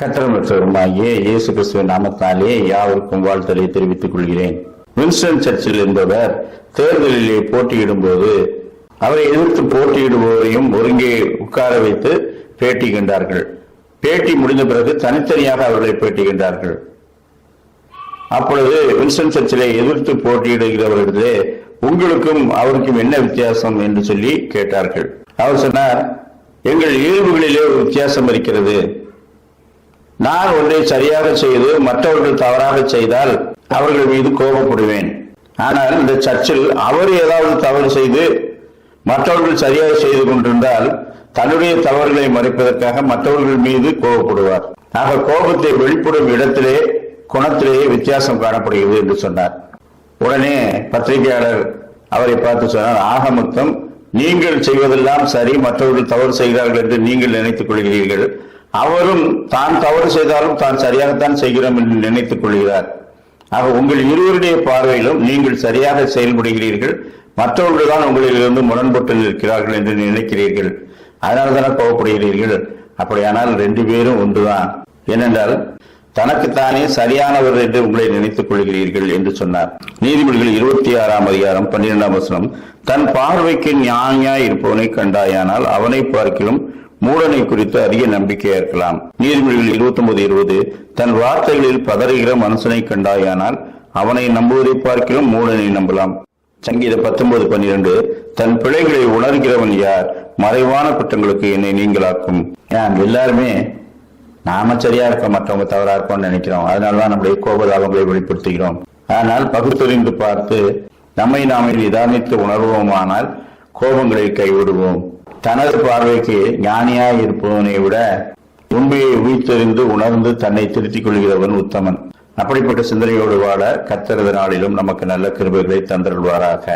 கத்திரமற்றவருமாகிய இயேசு கிறிஸ்துவின் நாமத்தாலே யாவருக்கும் வாழ்த்தலை தெரிவித்துக் கொள்கிறேன். வின்ஸ்டன் சர்ச்சில் என்பவர் தேர்தலிலே போட்டியிடும்போது அவரை எதிர்த்து போட்டியிடுபவரையும் ஒருங்கே உட்கார வைத்து பேட்டி கண்டார்கள். பேட்டி முடிந்த பிறகு தனித்தனியாக அவர்களை பேட்டி கண்டார்கள். அப்பொழுது வின்ஸ்டன் சர்ச்சிலை எதிர்த்து போட்டியிடுகிறவர்களே உங்களுக்கும் அவருக்கும் என்ன வித்தியாசம்? என்று சொல்லி கேட்டார்கள். அவர் சொன்னார் எங்கள் இயல்புகளிலே ஒரு வித்தியாசம் இருக்கிறது. நான் ஒன்றை சரியாக செய்து மற்றவர்கள் தவறாக செய்தால் அவர்கள் மீது கோபப்படுவேன். ஆனால் இந்த சர்ச்சில் அவர் ஏதாவது தவறு செய்து மற்றவர்கள் சரியாக செய்து கொண்டிருந்தால் தன்னுடைய தவறுகளை மறைப்பதற்காக மற்றவர்கள் மீது கோபப்படுவார். ஆக கோபத்தை வெளிப்படும் இடத்திலே குணத்திலேயே வித்தியாசம் காணப்படுகிறது என்று சொன்னார். உடனே பத்திரிகையாளர் அவரை பார்த்து சொன்னார் ஆக மொத்தம் நீங்கள் செய்வதெல்லாம் சரி மற்றவர்கள் தவறு செய்கிறார்கள் என்று நீங்கள் நினைத்துக் கொள்கிறீர்கள். அவரும் தான் தவறு செய்தாலும் தான் சரியாகத்தான் செய்கிறோம் என்று நினைத்துக் கொள்கிறார். ஆக உங்கள் இருவருடைய பார்வையிலும் நீங்கள் சரியாக செயல்படுகிறீர்கள். மற்றவர்கள் தான் உங்களிலிருந்து முரண்பட்டு நிற்கிறார்கள் என்று நினைக்கிறீர்கள். அதனால தானே கோவப்படுகிறீர்கள். அப்படியானால் ரெண்டு பேரும் ஒன்றுதான். ஏனென்றால் தனக்குத்தானே சரியானவர் என்று உங்களை நினைத்துக் கொள்கிறீர்கள் என்று சொன்னார். நீதிபதிகள் இருபத்தி ஆறாம் அதிகாரம் பன்னிரெண்டாம் வசனம் தன் பார்வைக்கு ஞானியாய் இருப்பவனை கண்டாயானால் அவனை பார்க்கிலும் மூடனை குறித்து அதிக நம்பிக்கையா இருக்கலாம். நீதிபதிகள் இருபத்தி ஒன்பது இருபது. தன் வார்த்தைகளில் பதறுகிற மனுஷனை கண்டாயானால் அவனை நம்புவதை பார்க்கிறோம் மூடனை நம்பலாம். சங்கீத பத்தொன்பது பன்னிரண்டு. தன் பிழைகளை உணர்கிறவன் யார்? மறைவான குற்றங்களுக்கு என்னை நீங்களாக்கும். ஏன்? எல்லாருமே நாம சரியா இருக்க மற்றவங்க தவறா இருக்கோம்னு நினைக்கிறோம். அதனாலதான் நம்முடைய கோபதாபங்களை வெளிப்படுத்துகிறோம். ஆனால் பகுத்தறிந்து பார்த்து நம்மை நாமே நிதானித்து உணர்வோமானால் கோபங்களை கைவிடுவோம். தனது பார்வைக்கு ஞானியாய் இருப்பவனை விட உண்மையை உயிர்த்தெறிந்து உணர்ந்து தன்னை திருத்திக் கொள்கிறவன் உத்தமன். அப்படிப்பட்ட சிந்தனையோடு வாழ கத்திரத நாளிலும் நமக்கு நல்ல கிருபைகளை தந்தருள்வாராக.